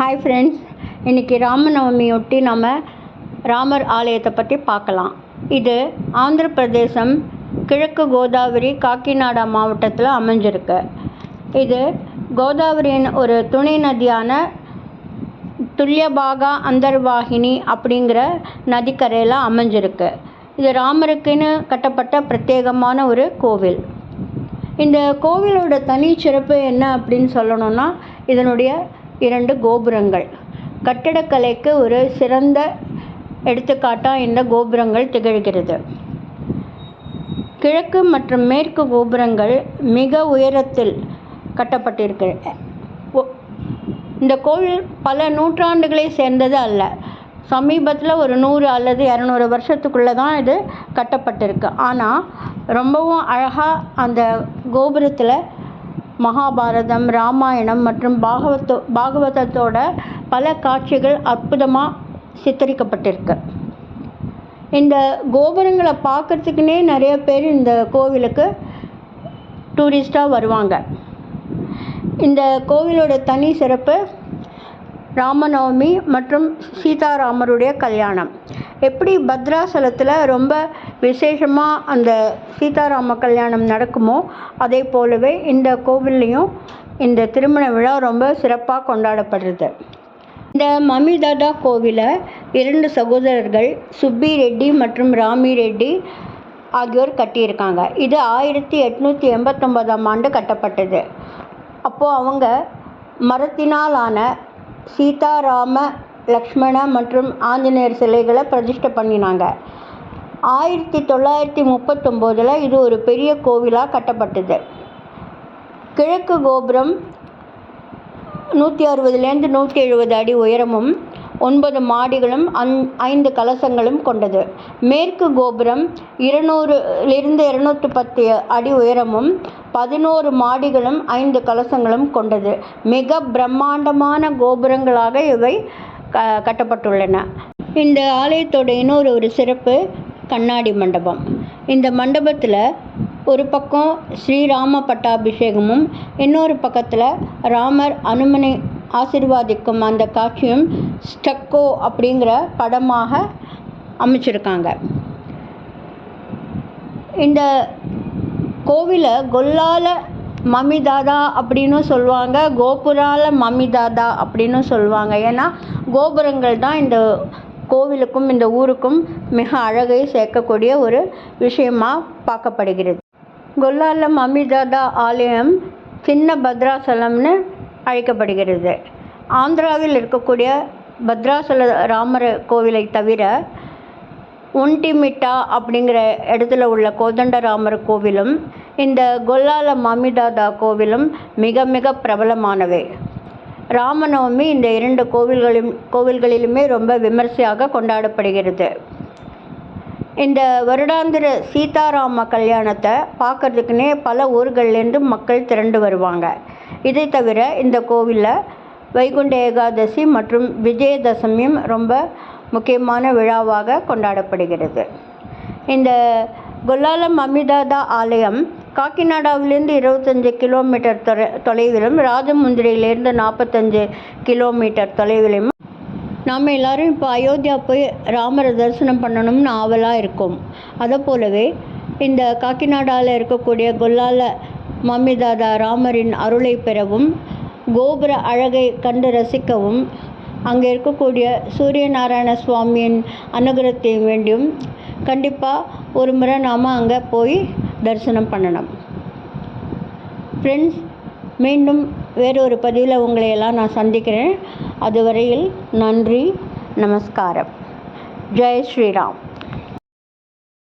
Hi friends இன்றைக்கி ராமநவமியொட்டி நம்ம ராமர் ஆலயத்தை பற்றி பார்க்கலாம். இது ஆந்திர பிரதேசம் கிழக்கு கோதாவரி காக்கிநாடா மாவட்டத்தில் அமைஞ்சிருக்கு. இது கோதாவரியின் ஒரு துணை நதியான துல்யபாகா அந்தர்வாகினி அப்படிங்கிற நதிக்கரையில் அமைஞ்சிருக்கு. இது ராமருக்குன்னு கட்டப்பட்ட பிரத்யேகமான ஒரு கோவில். இந்த கோவிலோட தனிச்சிறப்பு என்ன அப்படின்னு சொல்லணும்னா இதனுடைய இரண்டு கோபுரங்கள். கட்டடக்கலைக்கு ஒரு சிறந்த எடுத்துக்காட்டாக இந்த கோபுரங்கள் திகழ்கிறது. கிழக்கு மற்றும் மேற்கு கோபுரங்கள் மிக உயரத்தில் கட்டப்பட்டிருக்கு இந்த கோவில் பல நூற்றாண்டுகளை சேர்ந்தது அல்ல. சமீபத்தில் ஒரு நூறு அல்லது இரநூறு வருஷத்துக்குள்ளே தான் இது கட்டப்பட்டிருக்கு. ஆனால் ரொம்பவும் அழகாக அந்த கோபுரத்தில் மகாபாரதம் ராமாயணம் மற்றும் பாகவத்தோ பாகவதத்தோட பல காட்சிகள் அற்புதமாக சித்தரிக்கப்பட்டிருக்கு. இந்த கோபுரங்களை பார்க்கறதுக்குனே நிறைய பேர் இந்த கோவிலுக்கு டூரிஸ்டாக வருவாங்க. இந்த கோவிலோட தனி சிறப்பு ராமநவமி மற்றும் சீதாராமருடைய கல்யாணம். எப்படி பத்ராசலத்தில் ரொம்ப விசேஷமாக அந்த சீதாராம கல்யாணம் நடக்குமோ அதே போலவே இந்த கோவில்லையும் இந்த திருமண விழா ரொம்ப சிறப்பாக கொண்டாடப்படுறது. இந்த மமிதாதா கோவிலை இரண்டு சகோதரர்கள் சுப்பி ரெட்டி மற்றும் ராமி ரெட்டி ஆகியோர் கட்டியிருக்காங்க. இது ஆயிரத்தி எட்நூற்றி எண்பத்தொம்போதாம் ஆண்டு கட்டப்பட்டது. அப்போது அவங்க மரத்தினாலான சீதாராம லக்ஷ்மண மற்றும் ஆஞ்சநேயர் சிலைகளை பிரதிஷ்டை பண்ணினாங்க. ஆயிரத்தி தொள்ளாயிரத்தி முப்பத்தொம்போதில் இது ஒரு பெரிய கோவிலாக கட்டப்பட்டது. கிழக்கு கோபுரம் நூற்றி அறுபதுலேருந்து நூற்றி எழுபது அடி உயரமும் ஒன்பது மாடிகளும் அந் ஐந்து கலசங்களும் கொண்டது. மேற்கு கோபுரம் இருநூறுலிருந்து இருநூற்றி பத்து அடி உயரமும் பதினோரு மாடிகளும் ஐந்து கலசங்களும் கொண்டது. மிக பிரம்மாண்டமான கோபுரங்களாக இவை க கட்டப்பட்டுள்ளன. இந்த ஆலயத்தோட இன்னொரு ஒரு சிறப்பு கண்ணாடி மண்டபம். இந்த மண்டபத்தில் ஒரு பக்கம் ஸ்ரீராம பட்டாபிஷேகமும் இன்னொரு பக்கத்தில் ராமர் அனுமனை ஆசிர்வாதிக்கும் அந்த காட்சியும் ஸ்டக்கோ அப்படிங்கிற படமாக அமைச்சிருக்காங்க. இந்த கோவிலை கொல்லால மமிதாதா அப்படின்னு சொல்லுவாங்க. கோபுரால மமிதாதா அப்படின்னு சொல்லுவாங்க. ஏன்னா கோபுரங்கள் தான் இந்த கோவிலுக்கும் இந்த ஊருக்கும் மிக அழகை சேர்க்கக்கூடிய ஒரு விஷயமாக பார்க்கப்படுகிறது. கொல்லால மமிதாதா ஆலயம் சின்ன பத்ராசலம்னு அழைக்கப்படுகிறது. ஆந்திராவில் இருக்கக்கூடிய பத்ராசல ராமர் கோவிலை தவிர ஒன்டிமிட்டா அப்படிங்கிற இடத்துல உள்ள கோதண்டராமர் கோவிலும் இந்த கொல்லால மமிதாதா கோவிலும் மிக மிக பிரபலமானவை. ராமநவமி இந்த இரண்டு கோவில்களும் கோவில்களிலுமே ரொம்ப விமர்சையாக கொண்டாடப்படுகிறது. இந்த வருடாந்திர சீதாராம கல்யாணத்தை பார்க்கறதுக்குனே பல ஊர்கள்லேருந்து மக்கள் திரண்டு வருவாங்க. இதை தவிர இந்த கோவிலில் வைகுண்ட ஏகாதசி மற்றும் விஜயதசமியும் ரொம்ப முக்கியமான விழாவாக கொண்டாடப்படுகிறது. இந்த கொல்லாலம் அமிதாதா ஆலயம் காக்கிநாடாவிலிருந்து இருபத்தஞ்சு கிலோமீட்டர் தொலை தொலைவிலும் ராஜமுந்திரியிலிருந்து நாற்பத்தஞ்சு கிலோமீட்டர் தொலைவிலும் நாம் எல்லாரும் இப்போ அயோத்தியா போய் ராமரை தரிசனம் பண்ணணும்னு ஆவலாக இருக்கோம். அதை போலவே இந்த காக்கிநாடாவில் இருக்கக்கூடிய கொல்லால மம்மிதாதா ராமரின் அருளை பெறவும் கோபுர அழகை கண்டு ரசிக்கவும் அங்கே இருக்கக்கூடிய சூரியநாராயண சுவாமியின் அனுகிரகத்தை வேண்டியும் கண்டிப்பாக ஒரு முறை நாம் அங்கே போய் தரிசனம் பண்ணணும். ஃப்ரெண்ட்ஸ் மீண்டும் வேறொரு பதிவில் உங்களை எல்லாம் நான் சந்திக்கிறேன். அதுவரையில் நன்றி நமஸ்காரம். ஜெய் ஸ்ரீராம்.